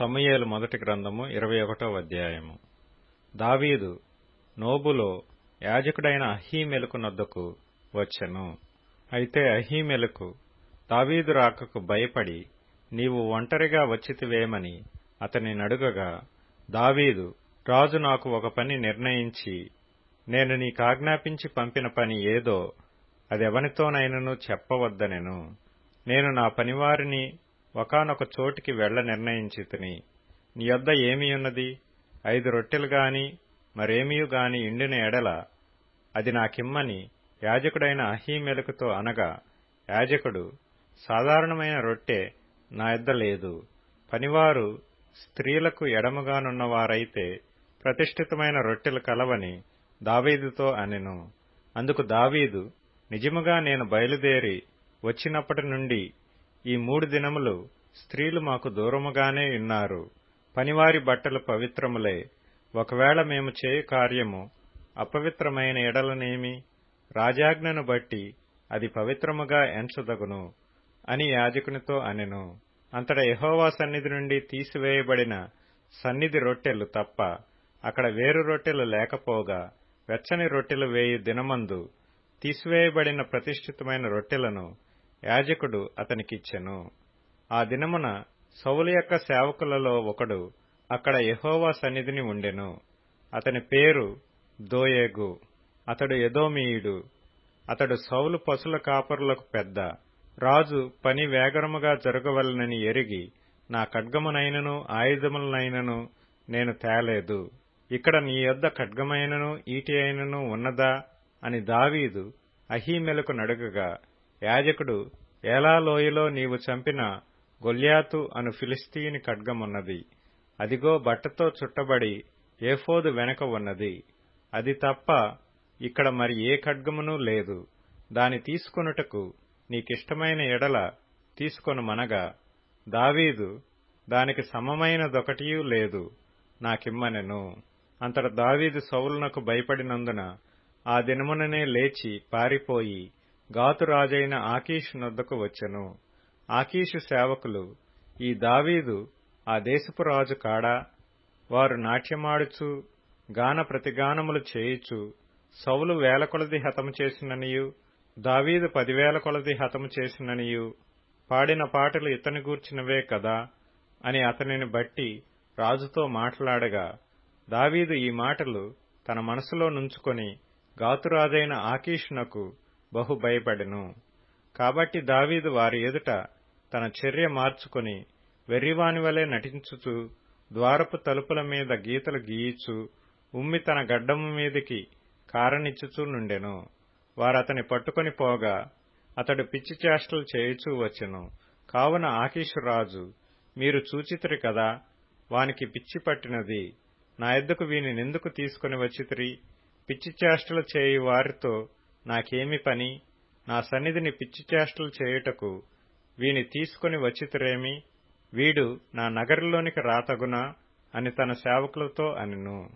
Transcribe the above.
సమయాలు మొదటి గ్రంథము ఇరవై ఒకటో అధ్యాయము. దావీదు నోబులో యాజకుడైన అహీమెలకు నొద్దకు వచ్చెను. అయితే అహీమెలకు దావీదు రాకకు భయపడి నీవు ఒంటరిగా వచ్చితివేమని అతని నడుగగా దావీదు రాజు నాకు ఒక పని నిర్ణయించి నేను నీకాజ్ఞాపించి పంపిన పని ఏదో అదెవనితోనైనను చెప్పవద్దనెను. నేను నా పనివారిని ఒకానొక చోటికి వెళ్ళ నిర్ణయించితిని. నీ యొద్ద ఏమియున్నది ఐదు రొట్టెలు గాని మరేమియు గాని ఇండిన ఎడల అది నాకిమ్మని యాజకుడైన అహీమెలకుతో అనగా యాజకుడు సాధారణమైన రొట్టె నా యొద్ద లేదు. పనివారు స్త్రీలకు ఎడమగానున్నవారైతే ప్రతిష్ఠితమైన రొట్టెలు కలవని దావీదుతో అనెను. అందుకు దావీదు నిజముగా నేను బయలుదేరి వచ్చినప్పటి నుండి ఈ మూడు దినములు స్త్రీలు మాకు దూరముగానే ఉన్నారు. పనివారి బట్టలు పవిత్రములే. ఒకవేళ మేము చేయు కార్యము అపవిత్రమైన ఎడలనేమి? రాజాజ్ఞను బట్టి అది పవిత్రముగా ఎంచదగును అని యాజకునితో అనెను. అంతట యహోవా సన్నిధి నుండి తీసివేయబడిన సన్నిధి రొట్టెలు తప్ప అక్కడ వేరు రొట్టెలు లేకపోగా వెచ్చని రొట్టెలు వేయు దినమందు తీసివేయబడిన ప్రతిష్ఠితమైన రొట్టెలను యాజకుడు అతనికిచ్చెను. ఆ దినమున సౌలు యొక్క సేవకులలో ఒకడు అక్కడ యహోవా సన్నిధిని ఉండెను. అతని పేరు దోయేగు. అతడు ఎదోమీయుడు. అతడు సౌలు పశుల కాపరులకు పెద్ద. రాజు పని వేగరముగా జరగవలనని ఎరిగి నా ఖడ్గమునైనను ఆయుధములనైనను నేను తేలేదు. ఇక్కడ నీ యొద్ద ఖడ్గమైనను ఈటి అయినను ఉన్నదా? అని దావీదు అహీమెలకు నడుగగా యాజకుడు ఏలా లోయలో నీవు చంపిన గొల్యాతు అను ఫిలిస్తీని ఖడ్గమున్నది అదిగో బట్టతో చుట్టబడి ఏఫోదు వెనక ఉన్నది. అది తప్ప ఇక్కడ మరి ఏ ఖడ్గమునూ లేదు. దాని తీసుకొనుటకు నీకిష్టమైన ఎడల తీసుకొనుమనగా దావీదు దానికి సమమైనదొకటియూ లేదు. నాకిమ్మనెను. అంతట దావీదు సౌలునకు భయపడినందున ఆ దినముననే లేచి పారిపోయి గాతురాజైన ఆకీషు నొద్దకు వచ్చెను. ఆకీషు సేవకులు ఈ దావీదు ఆ దేశపు రాజు కాడా? వారు నాట్యమాడుచు గాన ప్రతిగానములు చేయుచు సౌలు వేల కొలది హతము చేసిననియు దావీదు పదివేల కొలది హతము చేసిననియు పాడిన పాటలు ఇతని గూర్చినవే కదా అని అతనిని బట్టి రాజుతో మాట్లాడగా దావీదు ఈ మాటలు తన మనసులో నుంచుకొని గాతురాజైన ఆకీష్నకు బహు భయపడెను. కాబట్టి దావీదు వారి ఎదుట తన చర్య మార్చుకొని వెర్రివాని వలె నటించుచు ద్వారపు తలుపుల మీద గీతలు గీయిచు ఉమ్మి తన గడ్డము మీదికి కారనిచ్చుచూ నుండెను. వారతని పట్టుకొని పోగా అతడు పిచ్చి చేష్టలు చేయుచూ వచ్చెను. కావున ఆకీషురాజు మీరు చూచితిరి కదా వానికి పిచ్చి పట్టినది. నా ఎద్దుకు వీని నిందుకు తీసుకుని వచ్చితిరి? పిచ్చి చేష్టలు చేయు వారితో నాకేమి పని? నా సన్నిధిని పిచ్చిచేష్టలు చేయుటకు వీని తీసుకుని వచ్చితురేమి? వీడు నా నగరులోనికి రాతగునా అని తన సేవకులతో అనెను.